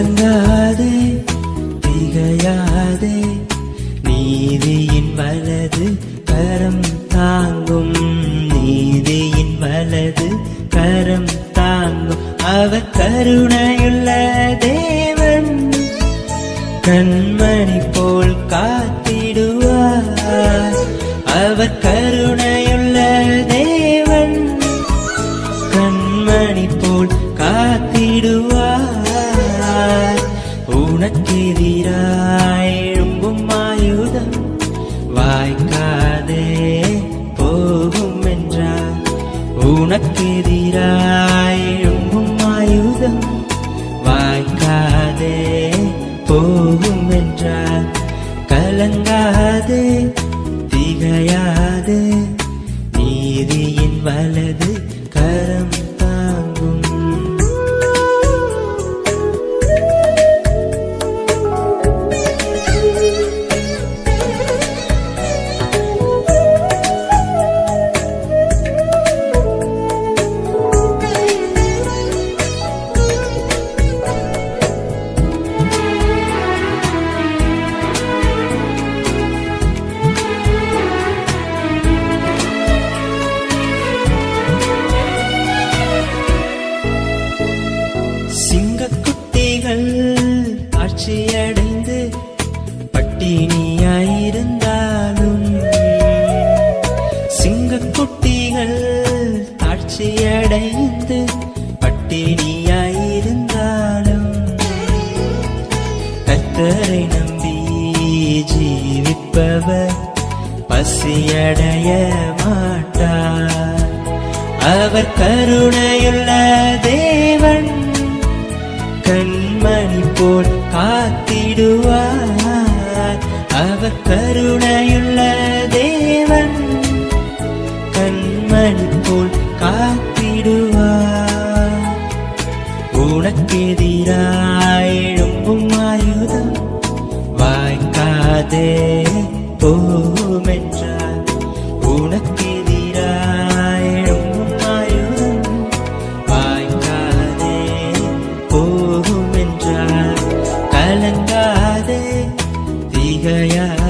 கலங்காதே திகையாதே. நீதியின் வலது கரம் தாங்கும் நீதியின் வலது கரம் தாங்கும். அவ கருணையுள்ள தேவன் கண்மணி போல் காத்திடுவார். அவர் உனக்கெதிராய் எழும்பும் ஆயுதம். வாய்க்காதே போகும் என்றார் உனக்கெதிராய் எழும்பும் ஆயுதம். வாய்க்காதே போகும் என்றார் கலங்காதே திகையாதே. நீதியின் வலது கரம். அடைந்து பட்டினியாயிருந்தாலும். சிங்கக்குட்டிகள் ஆட்சியடைந்து பட்டினியாயிருந்தாலும். கத்தரை நம்பி ஜீவிப்பவர் பசியடைய மாட்டார். அவர் கருணையுள்ள தேவன் கண் மணி போல் காத்திடுவார். அவர் கருணையுள்ள தேவன் கண்மணி போல் காத்திடுவார். உனக்கெதிராய் எழும்பும் ஆயுதம் வாய்க்காதே போமென்றார். உனக்கெதிராய் போகும் என்றார் கலங்காதே திகையாதே